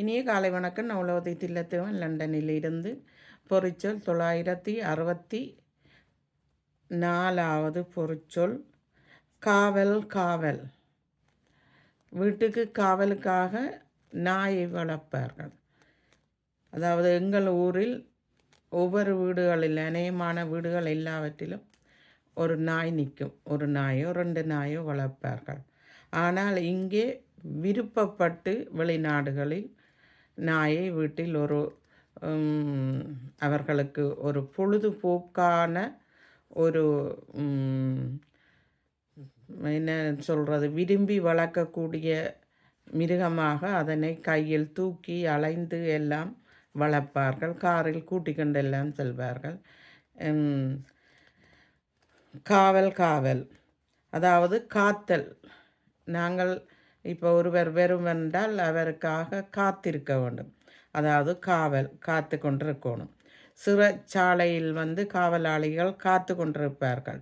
இனிய காலை வணக்கம். நவலோதி தில்லத்துவன். லண்டனில் இருந்து பொறிச்சொல் தொள்ளாயிரத்தி அறுபத்தி நாலாவது பொறிச்சொல் காவல் காவல். வீட்டுக்கு காவலுக்காக நாயை வளர்ப்பார்கள். அதாவது எங்கள் ஊரில் ஒவ்வொரு வீடுகளில் அநேகமான வீடுகள் எல்லாவற்றிலும் ஒரு நாய் நிற்கும். ஒரு நாயோ ரெண்டு நாயோ வளர்ப்பார்கள். ஆனால் இங்கே விருப்பப்பட்டு வெளிநாடுகளில் நாயை வீட்டில் ஒரு அவர்களுக்கு ஒரு பொழுதுபோக்கான ஒரு என்ன சொல்கிறது விரும்பி வளர்க்கக்கூடிய மிருகமாக அதனை கையில் தூக்கி அலைந்து எல்லாம் வளர்ப்பார்கள். காரில் கூட்டிக்கொண்டு எல்லாம் செல்வார்கள். காவல் காவல். அதாவது காத்தல். நாங்கள் இப்போ ஒருவர் வெறும் என்றால் அவருக்காக காத்திருக்க வேண்டும். அதாவது காவல் காத்து கொண்டிருக்கணும். சிறைச்சாலையில் வந்து காவலாளிகள் காத்து கொண்டிருப்பார்கள்.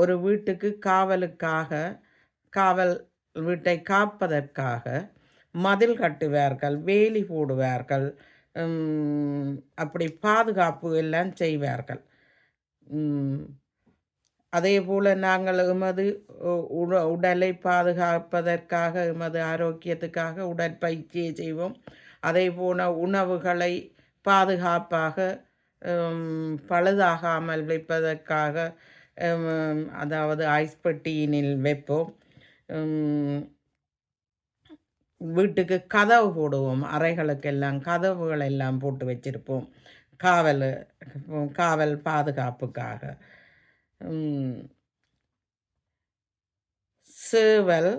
ஒரு வீட்டுக்கு காவலுக்காக காவல் வீட்டை காப்பதற்காக மதில் கட்டுவார்கள் வேலி போடுவார்கள் அப்படி பாதுகாப்பு எல்லாம் செய்வார்கள். அதே போல் நாங்கள் எமது உடலை பாதுகாப்பதற்காக எமது ஆரோக்கியத்துக்காக உடற்பயிற்சியை செய்வோம். அதே போல் உணவுகளை பாதுகாப்பாக பழுதாகாமல் வைப்பதற்காக அதாவது ஐஸ் பெட்டியினில் வைப்போம். வீட்டுக்கு கதவு போடுவோம். அறைகளுக்கெல்லாம் கதவுகள் எல்லாம் போட்டு வச்சிருப்போம். காவல் காவல் பாதுகாப்புக்காக. சேவல்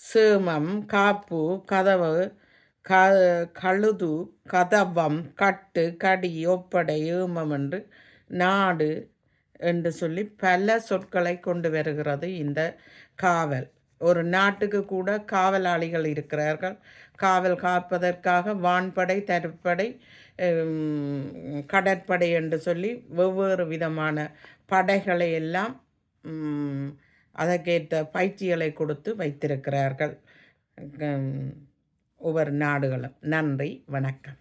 சேமம் காப்பு கதவு க கழுது கதவம் கட்டு கடி ஒப்படை ஏமம் என்று நாடு என்று சொல்லி பல சொற்களை கொண்டு வருகிறது இந்த காவல். ஒரு நாட்டுக்கு கூட காவலாளிகள் இருக்கிறார்கள். காவல் காப்பதற்காக வான்படை தற்படை கடற்படை என்று சொல்லி வெவ்வேறு விதமான படைகளை எல்லாம் அதற்கேற்ற பயிற்சிகளை கொடுத்து வைத்திருக்கிறார்கள். ஒவ்வொரு நாடுகளும். நன்றி. வணக்கம்.